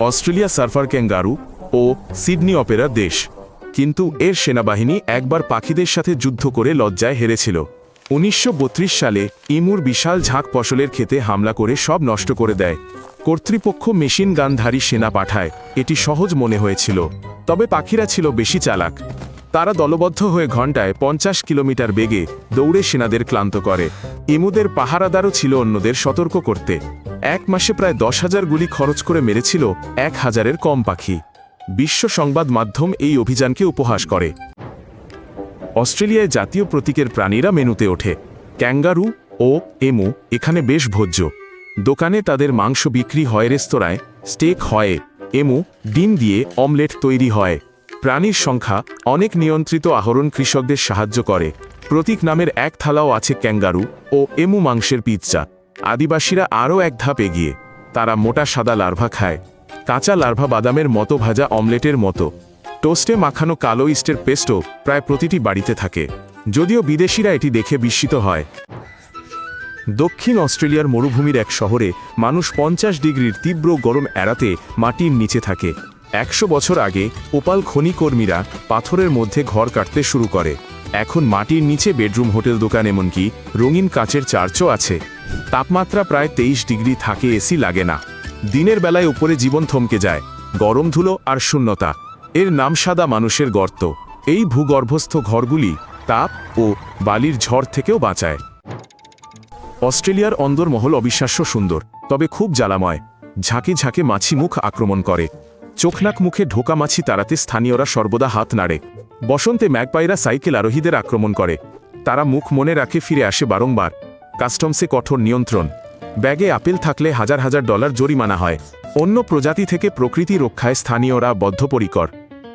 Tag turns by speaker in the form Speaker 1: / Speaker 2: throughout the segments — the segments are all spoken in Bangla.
Speaker 1: অস্ট্রেলিয়া সার্ফার ক্যাঙ্গারু ও সিডনি অপেরা দেশ। কিন্তু এর সেনাবাহিনী একবার পাখিদের সাথে যুদ্ধ করে লজ্জায় হেরেছিল। উনিশশো বত্রিশ সালে ইমুর বিশাল ঝাঁক ফসলের ক্ষেতে হামলা করে সব নষ্ট করে দেয়। কর্তৃপক্ষ মেশিন গানধারী সেনা পাঠায়। এটি সহজ মনে হয়েছিল। তবে পাখিরা ছিল বেশি চালাক। তারা দলবদ্ধ হয়ে ঘন্টায় পঞ্চাশ কিলোমিটার বেগে দৌড়ে সেনাদের ক্লান্ত করে। ইমুদের পাহারাদারও ছিল অন্যদের সতর্ক করতে। এক মাসে প্রায় দশ হাজার গুলি খরচ করে মেরেছিল এক হাজারের কম পাখি। বিশ্ব সংবাদ মাধ্যম এই অভিযানকে উপহাস করে। অস্ট্রেলিয়ায় জাতীয় প্রতীকের প্রাণীরা মেনুতে ওঠে। ক্যাঙ্গারু ও এমু এখানে বেশ ভোজ্য। দোকানে তাদের মাংস বিক্রি হয় রেস্তোরাঁয়, স্টেক হয়, এমু ডিম দিয়ে অমলেট তৈরি হয়। প্রাণীর সংখ্যা অনেক নিয়ন্ত্রিত আহরণ কৃষকদের সাহায্য করে। প্রতীক নামের এক থালাও আছে ক্যাঙ্গারু ও এমু মাংসের পিৎজা। আদিবাসীরা আরও এক ধাপ এগিয়ে। তারা মোটা সাদা লার্ভা খায়। কাঁচা লার্ভা বাদামের মতো ভাজা অমলেটের মতো। টোস্টে মাখানো কালো ইস্টের পেস্টও প্রায় প্রতিটি বাড়িতে থাকে। যদিও বিদেশিরা এটি দেখে বিস্মিত হয়। দক্ষিণ অস্ট্রেলিয়ার মরুভূমির এক শহরে মানুষ পঞ্চাশ ডিগ্রির তীব্র গরম এড়াতে মাটির নিচে থাকে। একশো বছর আগে ওপাল খনি কর্মীরা পাথরের মধ্যে ঘর কাটতে শুরু করে। এখন মাটির নিচে বেডরুম, হোটেল দোকান এমনকি রঙিন কাচের চার্চও আছে। তাপমাত্রা প্রায় তেইশ ডিগ্রি থাকে, এসি লাগে না। দিনের বেলায় উপরে জীবন থমকে যায়, গরম ধুলো আর শূন্যতা। এর নাম সাদা মানুষের গর্ত। এই ভূগর্ভস্থ ঘরগুলি তাপ ও বালির ঝড় থেকেও বাঁচায়। অস্ট্রেলিয়ার অন্দরমহল অবিশ্বাস্য সুন্দর, তবে খুব জ্বালাময়। ঝাঁকে ঝাঁকে মাছি মুখ আক্রমণ করে। চোখনাক মুখে ঢোকা মাছি তাড়াতে স্থানীয়রা সর্বদা হাত নাড়ে। বসন্তে ম্যাগপাইরা সাইকেল আরোহীদের আক্রমণ করে। তারা মুখ মনে রাখে ফিরে আসে বারংবার। কাস্টমসে কঠোর নিয়ন্ত্রণ। ব্যাগে আপেল থাকলে হাজার হাজার ডলার জরিমানা হয়। অন্য প্রজাতি থেকে প্রকৃতি রক্ষায় স্থানীয়রা বদ্ধপরিকর।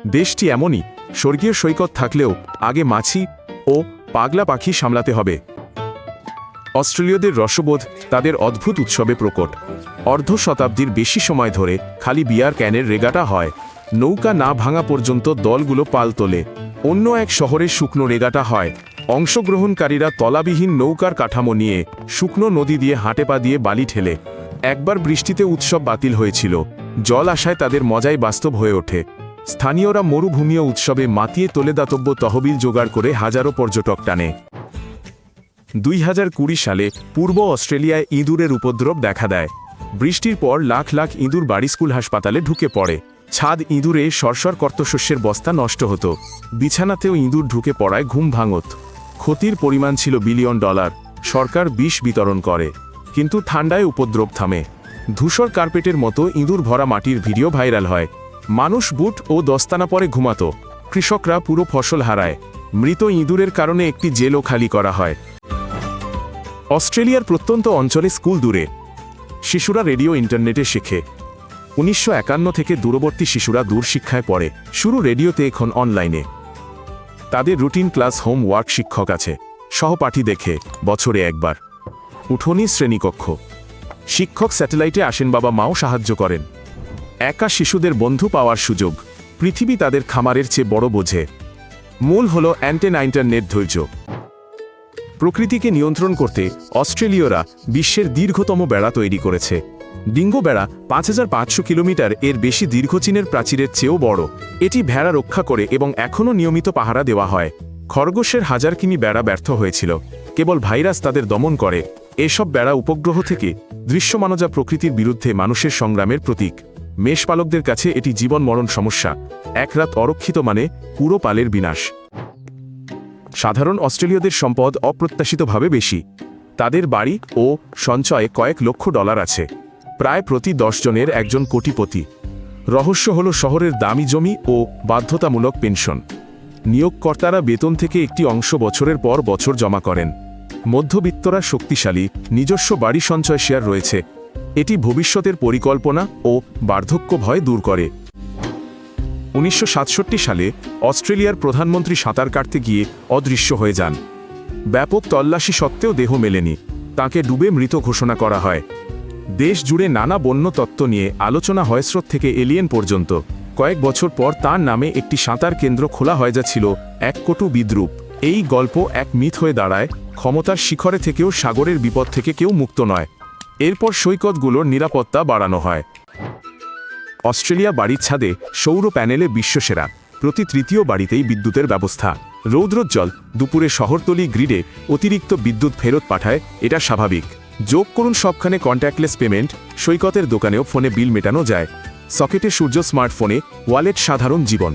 Speaker 1: দেশটি এমনই। স্বর্গীয় সৈকত থাকলেও আগে মাছি ও পাগলা পাখি সামলাতে হবে। অস্ট্রেলীয়দের রসবোধ তাদের অদ্ভুত উৎসবে প্রকট। অর্ধ শতাব্দীর বেশি সময় ধরে খালি বিয়ার ক্যানের রেগাটা হয়। নৌকা না ভাঙা পর্যন্ত দলগুলো পাল তোলে। অন্য এক শহরে শুকনো রেগাটা হয়। অংশগ্রহণকারীরা তলাবিহীন নৌকার কাঠামো নিয়ে শুকনো নদী দিয়ে হাঁটে পা দিয়ে বালি ঠেলে। একবার বৃষ্টিতে উৎসব বাতিল হয়েছিল। জল আসায় তাদের মজাই বাস্তব হয়ে ওঠে। স্থানীয়রা মরুভূমীয় উৎসবে মাতিয়ে তোলে দাতব্য তহবিল জোগাড় করে হাজারো পর্যটক টানে। দুই হাজার কুড়ি সালে পূর্ব অস্ট্রেলিয়ায় ইঁদুরের উপদ্রব দেখা দেয়। বৃষ্টির পর লাখ লাখ ইঁদুর বাড়ি স্কুল হাসপাতালে ঢুকে পড়ে। ছাদ ইঁদুরে সরসর কর্তশস্যের বস্তা নষ্ট হতো। বিছানাতেও ইঁদুর ঢুকে পড়ায় ঘুম ভাঙত। ক্ষতির পরিমাণ ছিল বিলিয়ন ডলার। সরকার বিষ বিতরণ করে। কিন্তু ঠান্ডায় উপদ্রব থামে। ধূসর কার্পেটের মতো ইঁদুর ভরা মাটির ভিডিও ভাইরাল হয়। মানুষ বুট ও দস্তানা পরে ঘুমাতো। কৃষকরা পুরো ফসল হারায়। মৃত ইঁদুরের কারণে একটি জেলও খালি করা হয়। অস্ট্রেলিয়ার প্রত্যন্ত অঞ্চলে স্কুল দূরে। শিশুরা রেডিও ইন্টারনেটে শেখে। উনিশশো একান্ন থেকে দূরবর্তী শিশুরা দূর শিক্ষায় পড়ে। শুরু রেডিওতে এখন অনলাইনে। তাদের রুটিন ক্লাস, হোম ওয়ার্ক শিক্ষক আছে। সহপাঠী দেখে, বছরে একবার। উঠোনি শ্রেণীকক্ষ। শিক্ষক স্যাটেলাইটে আসেন বাবা মাও সাহায্য করেন। একা শিশুদের বন্ধু পাওয়ার সুযোগ। পৃথিবী তাদের খামারের চেয়ে বড় বোঝে। মূল হল অ্যান্টেনা ইন্টারনেট ধৈর্য। প্রকৃতিকে নিয়ন্ত্রণ করতে অস্ট্রেলীয়রা বিশ্বের দীর্ঘতম বেড়া তৈরি করেছে। ডিঙ্গো বেড়া পাঁচ হাজার পাঁচশো কিলোমিটার এর বেশি দীর্ঘ চীনের প্রাচীরের চেয়েও বড়। এটি ভেড়া রক্ষা করে এবং এখনও নিয়মিত পাহারা দেওয়া হয়। খরগোশের হাজার কিমি বেড়া ব্যর্থ হয়েছিল। কেবল ভাইরাস তাদের দমন করে। এসব বেড়া উপগ্রহ থেকে দৃশ্যমানজা প্রকৃতির বিরুদ্ধে মানুষের সংগ্রামের প্রতীক। মেষপালকদের কাছে এটি জীবন মরণ সমস্যা। এক রাত অরক্ষিত মানে পুরো পালের বিনাশ। সাধারণ অস্ট্রেলীয়দের সম্পদ অপ্রত্যাশিতভাবে বেশি। তাদের বাড়ি ও সঞ্চয়ে কয়েক লক্ষ ডলার আছে, প্রায় প্রতি জনের একজন কোটিপতি। রহস্য হল শহরের দামি জমি ও বাধ্যতামূলক পেনশন। নিয়োগকর্তারা বেতন থেকে একটি অংশ বছরের পর বছর জমা করেন। মধ্যবিত্তরা শক্তিশালী, নিজস্ব বাড়ি সঞ্চয় শেয়ার রয়েছে। এটি ভবিষ্যতের পরিকল্পনা ও বার্ধক্য ভয় দূর করে। উনিশশো সাতষট্টি সালে অস্ট্রেলিয়ার প্রধানমন্ত্রী সাঁতার কাটতে গিয়ে অদৃশ্য হয়ে যান। ব্যাপক তল্লাশি সত্ত্বেও দেহ মেলেনি। তাকে ডুবে মৃত ঘোষণা করা হয়। দেশ জুড়ে নানা বন্য তত্ত্ব নিয়ে আলোচনা হয় স্রোত থেকে এলিয়েন পর্যন্ত। কয়েক বছর পর তার নামে একটি সাঁতার কেন্দ্র খোলা হয়ে যাচ্ছিল এক কটু বিদ্রুপ। এই গল্প এক মিথ হয়ে দাঁড়ায়, ক্ষমতার শিখরে থেকেও সাগরের বিপদ থেকে কেউ মুক্ত নয়। এরপর সৈকতগুলোর নিরাপত্তা বাড়ানো হয়। অস্ট্রেলিয়া বাড়ির ছাদে সৌর প্যানেলে বিশ্বসেরা, প্রতি তৃতীয় বাড়িতেই বিদ্যুতের ব্যবস্থা। রৌদ্রোজ্জ্বল, দুপুরে শহরতলি গ্রিডে অতিরিক্ত বিদ্যুৎ ফেরত পাঠায়, এটা স্বাভাবিক। যোগ করুন সবখানে কন্ট্যাক্টলেস পেমেন্ট সৈকতের দোকানেও ফোনে বিল মেটানো যায়। সকেটে সূর্য স্মার্টফোনে, ওয়ালেট সাধারণ জীবন।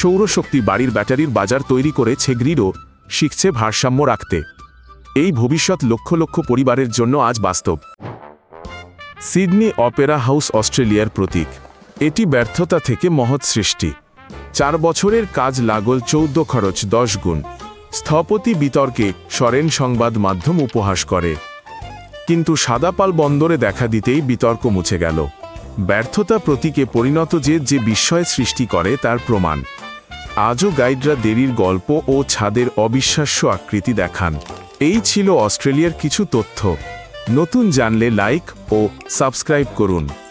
Speaker 1: সৌরশক্তি বাড়ির ব্যাটারির বাজার তৈরি করেছে গ্রিডও, শিখছে ভারসাম্য রাখতে। এই ভবিষ্যৎ লক্ষ লক্ষ পরিবারের জন্য আজ বাস্তব। সিডনি অপেরা হাউস অস্ট্রেলিয়ার প্রতীক। এটি ব্যর্থতা থেকে মহৎ সৃষ্টি। চার বছরের কাজ লাগল চৌদ্দ খরচ দশ গুণ। স্থপতি বিতর্কে সরেন সংবাদ মাধ্যম উপহাস করে। কিন্তু সাদাপাল বন্দরে দেখা দিতেই বিতর্ক মুছে গেল। ব্যর্থতা প্রতীকে পরিণত যে যে বিস্ময় সৃষ্টি করে তার প্রমাণ। আজও গাইডরা দেরির গল্প ও ছাদের অবিশ্বাস্য আকৃতি দেখান। এই ছিল অস্ট্রেলিয়ার কিছু তথ্য। নতুন জানলে লাইক ও সাবস্ক্রাইব করুন।